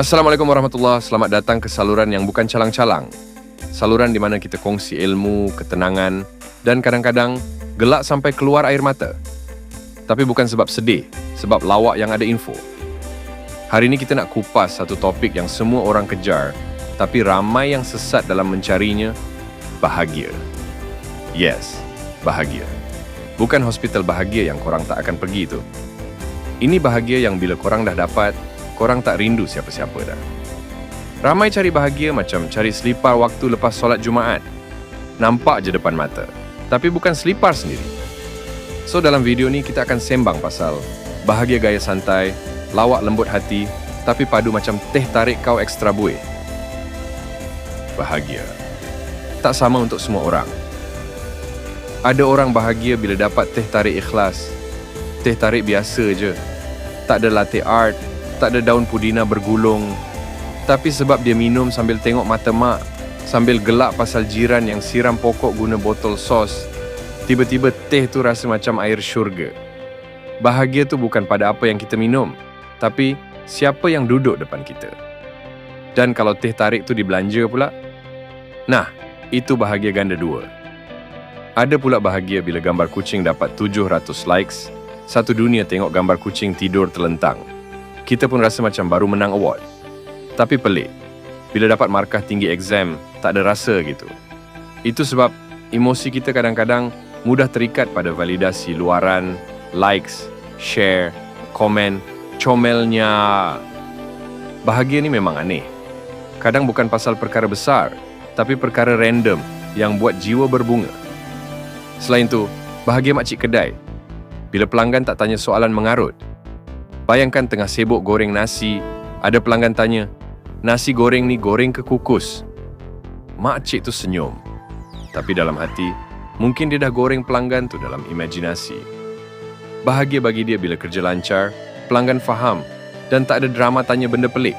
Assalamualaikum warahmatullahi Selamat datang ke saluran yang bukan calang-calang. Saluran di mana kita kongsi ilmu, ketenangan dan kadang-kadang gelak sampai keluar air mata. Tapi bukan sebab sedih, sebab lawak yang ada info. Hari ini kita nak kupas satu topik yang semua orang kejar tapi ramai yang sesat dalam mencarinya, bahagia. Yes, bahagia. Bukan hospital bahagia yang korang tak akan pergi tu. Ini bahagia yang bila korang dah dapat, korang tak rindu siapa-siapa dah. Ramai cari bahagia macam cari selipar waktu lepas solat Jumaat. Nampak je depan mata. Tapi bukan selipar sendiri. So dalam video ni kita akan sembang pasal bahagia gaya santai, lawak lembut hati, tapi padu macam teh tarik kau ekstra buih. Bahagia. Tak sama untuk semua orang. Ada orang bahagia bila dapat teh tarik ikhlas. Teh tarik biasa je tak ada latte art, tak ada daun pudina bergulung. Tapi sebab dia minum sambil tengok mata mak, sambil gelak pasal jiran yang siram pokok guna botol sos, tiba-tiba teh tu rasa macam air syurga. Bahagia tu bukan pada apa yang kita minum, tapi siapa yang duduk depan kita. Dan kalau teh tarik tu dibelanja pula, nah, itu bahagia ganda dua. Ada pula bahagia bila gambar kucing dapat 700 likes satu dunia tengok gambar kucing tidur terlentang. Kita pun rasa macam baru menang award. Tapi pelik. Bila dapat markah tinggi exam, tak ada rasa gitu. Itu sebab emosi kita kadang-kadang mudah terikat pada validasi luaran, likes, share, komen, comelnya. Bahagia ni memang aneh. Kadang bukan pasal perkara besar, tapi perkara random yang buat jiwa berbunga. Selain tu, bahagia makcik kedai bila pelanggan tak tanya soalan mengarut. Bayangkan tengah sibuk goreng nasi, ada pelanggan tanya, nasi goreng ni goreng ke kukus? Makcik tu senyum. Tapi dalam hati, mungkin dia dah goreng pelanggan tu dalam imajinasi. Bahagia bagi dia bila kerja lancar, pelanggan faham dan tak ada drama tanya benda pelik.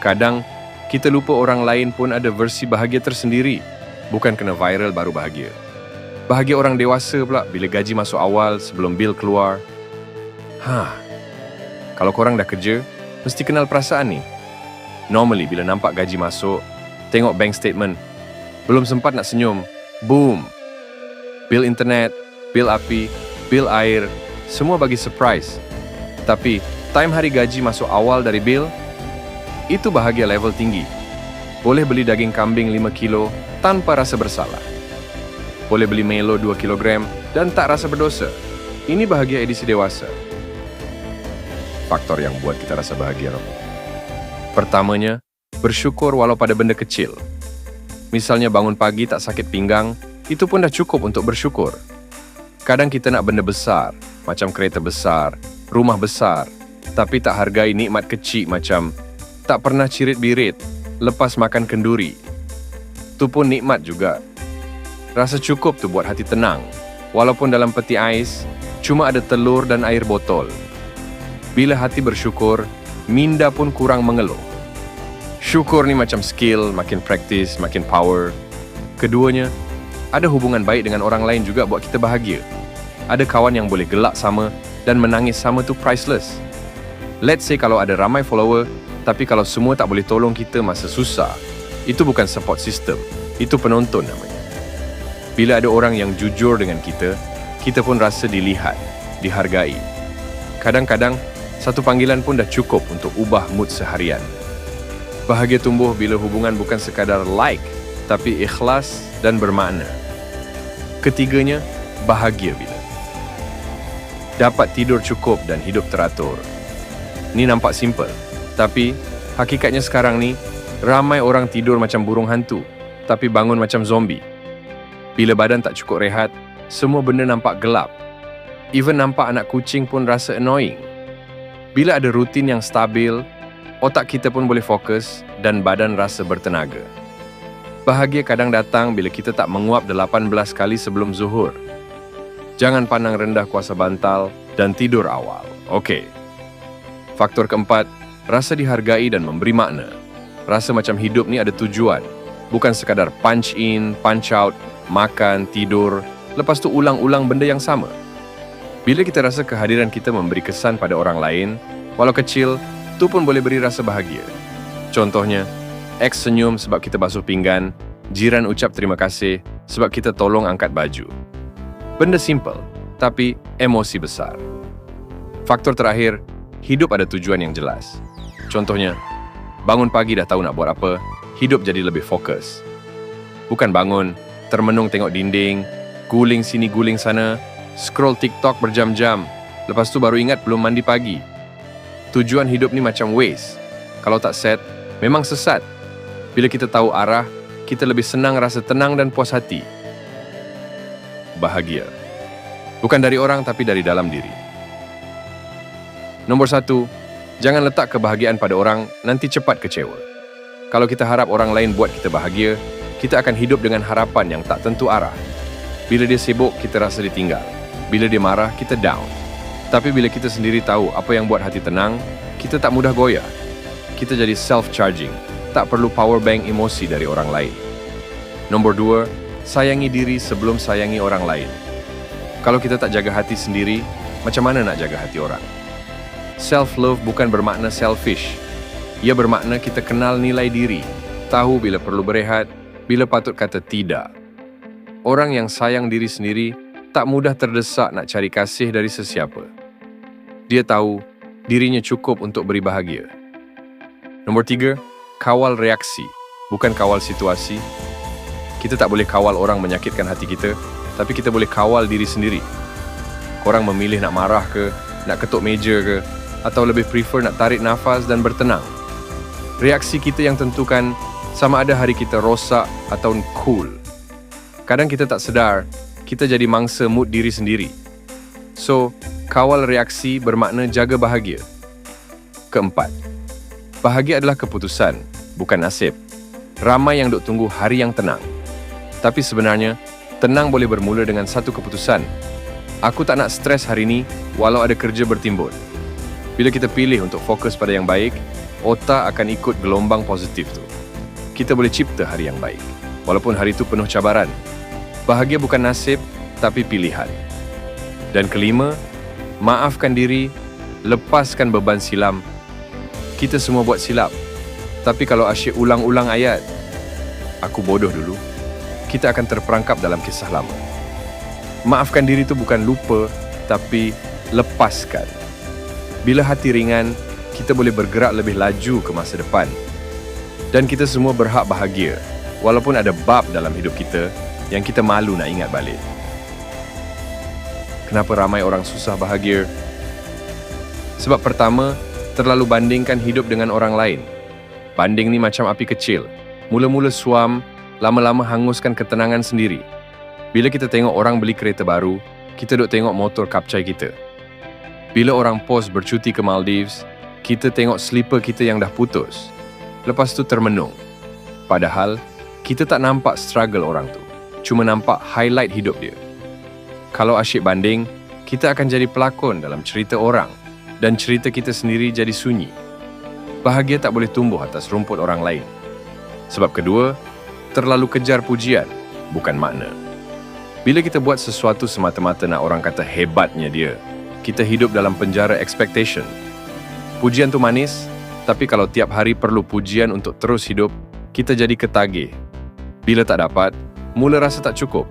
Kadang, kita lupa orang lain pun ada versi bahagia tersendiri, bukan kena viral baru bahagia. Bahagia orang dewasa pula bila gaji masuk awal sebelum bil keluar. Ha. Kalau korang dah kerja, mesti kenal perasaan ni. Normally bila nampak gaji masuk, tengok bank statement, belum sempat nak senyum, boom. Bil internet, bil api, bil air, semua bagi surprise. Tapi time hari gaji masuk awal dari bil, itu bahagia level tinggi. Boleh beli daging kambing 5 kilo tanpa rasa bersalah boleh beli Melo 2 kg dan tak rasa berdosa. Ini bahagia edisi dewasa. Faktor yang buat kita rasa bahagia. Pertamanya, bersyukur walau pada benda kecil. Misalnya bangun pagi tak sakit pinggang, itu pun dah cukup untuk bersyukur. Kadang kita nak benda besar, macam kereta besar, rumah besar, tapi tak hargai nikmat kecil macam tak pernah cirit-birit, lepas makan kenduri. Itu pun nikmat juga. Rasa cukup tu buat hati tenang. Walaupun dalam peti ais, cuma ada telur dan air botol. Bila hati bersyukur, minda pun kurang mengeluh. Syukur ni macam skill, makin practice, makin power. Keduanya, ada hubungan baik dengan orang lain juga buat kita bahagia. Ada kawan yang boleh gelak sama dan menangis sama tu priceless. Let's say kalau ada ramai follower, tapi kalau semua tak boleh tolong kita masa susah, itu bukan support system, itu penonton namanya. Bila ada orang yang jujur dengan kita, kita pun rasa dilihat, dihargai. Kadang-kadang, satu panggilan pun dah cukup untuk ubah mood seharian. Bahagia tumbuh bila hubungan bukan sekadar like, tapi ikhlas dan bermakna. Ketiganya, bahagia bila. Dapat tidur cukup dan hidup teratur. Ni nampak simple, tapi hakikatnya sekarang ni, ramai orang tidur macam burung hantu, tapi bangun macam zombie. Bila badan tak cukup rehat, semua benda nampak gelap. Even nampak anak kucing pun rasa annoying. Bila ada rutin yang stabil, otak kita pun boleh fokus dan badan rasa bertenaga. Bahagia kadang datang bila kita tak menguap 18 kali sebelum zuhur. Jangan pandang rendah kuasa bantal dan tidur awal. Okey. Faktor keempat, rasa dihargai dan memberi makna. Rasa macam hidup ni ada tujuan, bukan sekadar punch in, punch out makan, tidur, lepas tu ulang-ulang benda yang sama. Bila kita rasa kehadiran kita memberi kesan pada orang lain, walau kecil, tu pun boleh beri rasa bahagia. Contohnya, ex senyum sebab kita basuh pinggan, jiran ucap terima kasih sebab kita tolong angkat baju. Benda simple, tapi emosi besar. Faktor terakhir, hidup ada tujuan yang jelas. Contohnya, bangun pagi dah tahu nak buat apa, hidup jadi lebih fokus. Bukan bangun, termenung tengok dinding, guling sini guling sana, scroll TikTok berjam-jam, lepas tu baru ingat belum mandi pagi. Tujuan hidup ni macam waste. Kalau tak set, memang sesat. Bila kita tahu arah, kita lebih senang rasa tenang dan puas hati. Bahagia. Bukan dari orang tapi dari dalam diri. Nombor satu, jangan letak kebahagiaan pada orang, nanti cepat kecewa. Kalau kita harap orang lain buat kita bahagia, kita akan hidup dengan harapan yang tak tentu arah. Bila dia sibuk, kita rasa ditinggal. Bila dia marah, kita down. Tapi bila kita sendiri tahu apa yang buat hati tenang, kita tak mudah goyah. Kita jadi self-charging tak perlu power bank emosi dari orang lain. Nombor dua, sayangi diri sebelum sayangi orang lain. Kalau kita tak jaga hati sendiri, macam mana nak jaga hati orang? Self-love bukan bermakna selfish. Ia bermakna kita kenal nilai diri, tahu bila perlu berehat, bila patut kata tidak. Orang yang sayang diri sendiri tak mudah terdesak nak cari kasih dari sesiapa. Dia tahu dirinya cukup untuk beri bahagia. Nombor tiga, kawal reaksi, bukan kawal situasi. Kita tak boleh kawal orang menyakitkan hati kita, tapi kita boleh kawal diri sendiri. Korang memilih nak marah ke, nak ketuk meja ke, atau lebih prefer nak tarik nafas dan bertenang. Reaksi kita yang tentukan sama ada hari kita rosak atau cool. Kadang kita tak sedar, kita jadi mangsa mood diri sendiri. So, kawal reaksi bermakna jaga bahagia. Keempat, bahagia adalah keputusan, bukan nasib. Ramai yang duk tunggu hari yang tenang. Tapi sebenarnya, tenang boleh bermula dengan satu keputusan. Aku tak nak stres hari ini walau ada kerja bertimbun. Bila kita pilih untuk fokus pada yang baik, otak akan ikut gelombang positif tu. Kita boleh cipta hari yang baik. Walaupun hari itu penuh cabaran. Bahagia bukan nasib, tapi pilihan. Dan kelima, maafkan diri, lepaskan beban silam. Kita semua buat silap, tapi kalau asyik ulang-ulang ayat, aku bodoh dulu, kita akan terperangkap dalam kisah lama. Maafkan diri itu bukan lupa, tapi lepaskan. Bila hati ringan, kita boleh bergerak lebih laju ke masa depan. Dan kita semua berhak bahagia, walaupun ada bab dalam hidup kita yang kita malu nak ingat balik. Kenapa ramai orang susah bahagia? Sebab pertama, terlalu bandingkan hidup dengan orang lain. Banding ni macam api kecil. Mula-mula suam, lama-lama hanguskan ketenangan sendiri. Bila kita tengok orang beli kereta baru, kita duk tengok motor kapcai kita. Bila orang pos bercuti ke Maldives, kita tengok slipper kita yang dah putus. Lepas tu termenung. Padahal, kita tak nampak struggle orang tu. Cuma nampak highlight hidup dia. Kalau asyik banding, kita akan jadi pelakon dalam cerita orang dan cerita kita sendiri jadi sunyi bahagia tak boleh tumbuh atas rumput orang lain. Sebab kedua, terlalu kejar pujian, bukan makna. Bila kita buat sesuatu semata-mata nak orang kata hebatnya dia, kita hidup dalam penjara expectation. Pujian tu manis, tapi kalau tiap hari perlu pujian untuk terus hidup, kita jadi ketagih. Bila tak dapat, mula rasa tak cukup.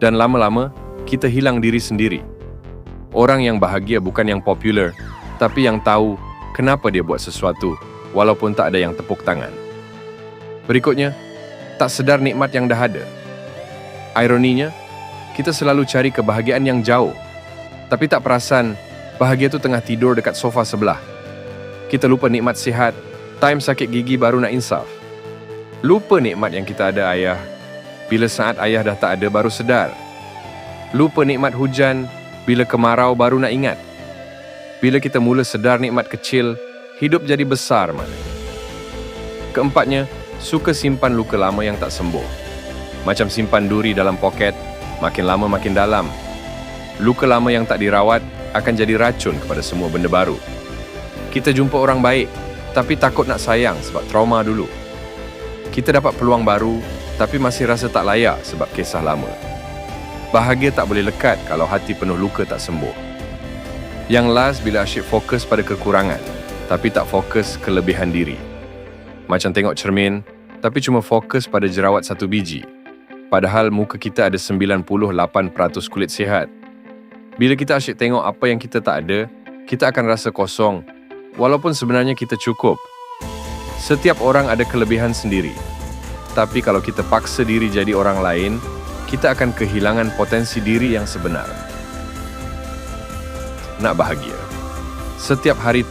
Dan lama-lama, kita hilang diri sendiri. Orang yang bahagia bukan yang popular, tapi yang tahu kenapa dia buat sesuatu walaupun tak ada yang tepuk tangan. Berikutnya, tak sedar nikmat yang dah ada. Ironinya, kita selalu cari kebahagiaan yang jauh, tapi tak perasan bahagia itu tengah tidur dekat sofa sebelah. Kita lupa nikmat sihat, time sakit gigi baru nak insaf. Lupa nikmat yang kita ada ayah, bila saat ayah dah tak ada baru sedar. Lupa nikmat hujan, bila kemarau baru nak ingat. Bila kita mula sedar nikmat kecil, hidup jadi besar mana. Keempatnya, suka simpan luka lama yang tak sembuh. Macam simpan duri dalam poket, makin lama makin dalam. Luka lama yang tak dirawat akan jadi racun kepada semua benda baru. Kita jumpa orang baik, tapi takut nak sayang sebab trauma dulu. Kita dapat peluang baru, tapi masih rasa tak layak sebab kisah lama. Bahagia tak boleh lekat kalau hati penuh luka tak sembuh. Yang last bila asyik fokus pada kekurangan tapi tak fokus kelebihan diri. Macam tengok cermin, tapi cuma fokus pada jerawat satu biji. Padahal muka kita ada 98% kulit sihat. Bila kita asyik tengok apa yang kita tak ada, kita akan rasa kosong, walaupun sebenarnya kita cukup. Setiap orang ada kelebihan sendiri. Tapi kalau kita paksa diri jadi orang lain, kita akan kehilangan potensi diri yang sebenar. Nak bahagia. Setiap hari,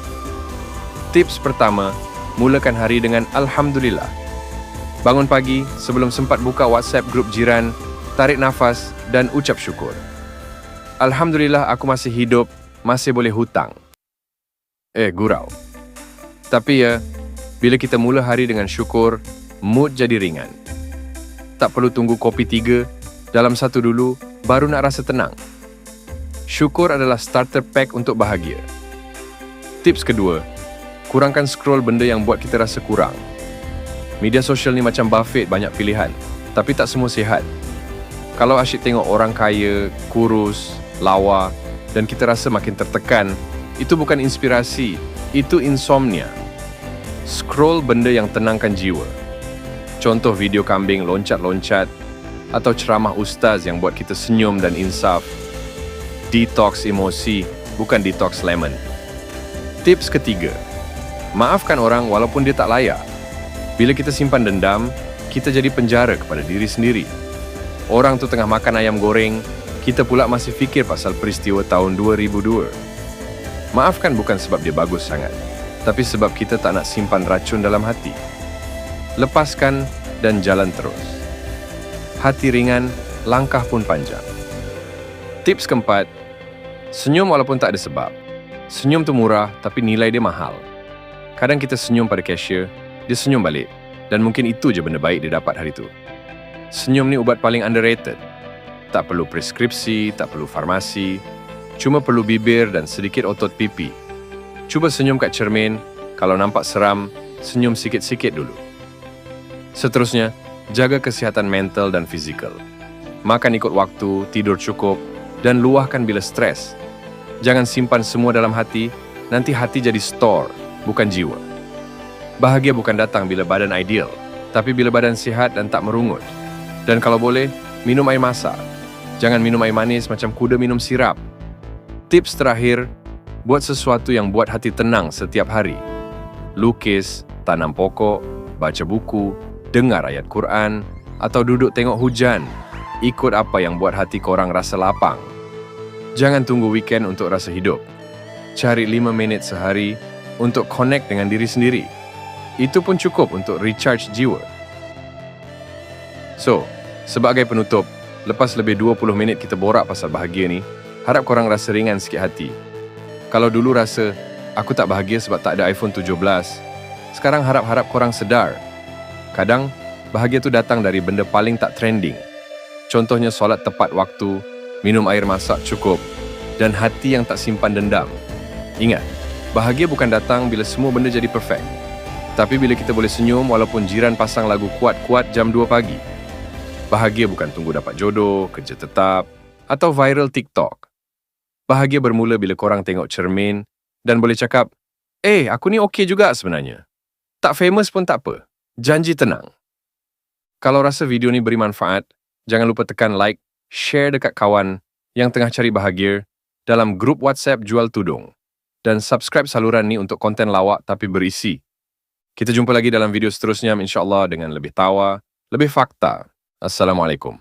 tips pertama, mulakan hari dengan Alhamdulillah. Bangun pagi sebelum sempat buka WhatsApp grup jiran, tarik nafas dan ucap syukur. Alhamdulillah aku masih hidup, masih boleh hutang. Eh, gurau. Tapi ya, bila kita mula hari dengan syukur, mood jadi ringan. Tak perlu tunggu kopi tiga, dalam satu dulu, baru nak rasa tenang. Syukur adalah starter pack untuk bahagia. Tips kedua, kurangkan scroll benda yang buat kita rasa kurang. Media sosial ni macam buffet banyak pilihan, tapi tak semua sihat. Kalau asyik tengok orang kaya, kurus, lawa dan kita rasa makin tertekan, itu bukan inspirasi, itu insomnia. Scroll benda yang tenangkan jiwa. Contoh video kambing loncat-loncat atau ceramah ustaz yang buat kita senyum dan insaf. Detox emosi, bukan detox lemon. Tips ketiga. Maafkan orang walaupun dia tak layak. Bila kita simpan dendam, kita jadi penjara kepada diri sendiri. Orang tu tengah makan ayam goreng, kita pula masih fikir pasal peristiwa tahun 2002. Maafkan bukan sebab dia bagus sangat, tapi sebab kita tak nak simpan racun dalam hati. Lepaskan dan jalan terus. Hati ringan, langkah pun panjang. Tips keempat, senyum walaupun tak ada sebab. Senyum tu murah tapi nilai dia mahal. Kadang kita senyum pada cashier, dia senyum balik. Dan mungkin itu je benda baik dia dapat hari itu. Senyum ni ubat paling underrated. Tak perlu preskripsi, tak perlu farmasi. Cuma perlu bibir dan sedikit otot pipi. Cuba senyum kat cermin. Kalau nampak seram, senyum sikit-sikit dulu. Seterusnya, jaga kesihatan mental dan fizikal. Makan ikut waktu, tidur cukup, dan luahkan bila stres. Jangan simpan semua dalam hati, nanti hati jadi store, bukan jiwa. Bahagia bukan datang bila badan ideal, tapi bila badan sihat dan tak merungut. Dan kalau boleh, minum air masak. Jangan minum air manis macam kuda minum sirap. Tips terakhir, buat sesuatu yang buat hati tenang setiap hari. Lukis, tanam pokok, baca buku, dengar ayat Quran, atau duduk tengok hujan. Ikut apa yang buat hati korang rasa lapang. Jangan tunggu weekend untuk rasa hidup. Cari lima minit sehari untuk connect dengan diri sendiri. Itu pun cukup untuk recharge jiwa. So, sebagai penutup, lepas lebih 20 minit kita borak pasal bahagia ni, harap korang rasa ringan sikit hati. Kalau dulu rasa, aku tak bahagia sebab tak ada iPhone 17, sekarang harap-harap korang sedar. Kadang, bahagia tu datang dari benda paling tak trending. Contohnya solat tepat waktu, minum air masak cukup, dan hati yang tak simpan dendam. Ingat, bahagia bukan datang bila semua benda jadi perfect. Tapi bila kita boleh senyum walaupun jiran pasang lagu kuat-kuat jam 2 pagi. Bahagia bukan tunggu dapat jodoh, kerja tetap atau viral TikTok. Bahagia bermula bila korang tengok cermin dan boleh cakap, Eh, aku ni okey juga sebenarnya. Tak famous pun tak apa. Janji tenang. Kalau rasa video ni beri manfaat, jangan lupa tekan like, share dekat kawan yang tengah cari bahagia dalam grup WhatsApp Jual Tudung dan subscribe saluran ni untuk konten lawak tapi berisi kita jumpa lagi dalam video seterusnya insyaAllah dengan lebih tawa, lebih fakta. Assalamualaikum.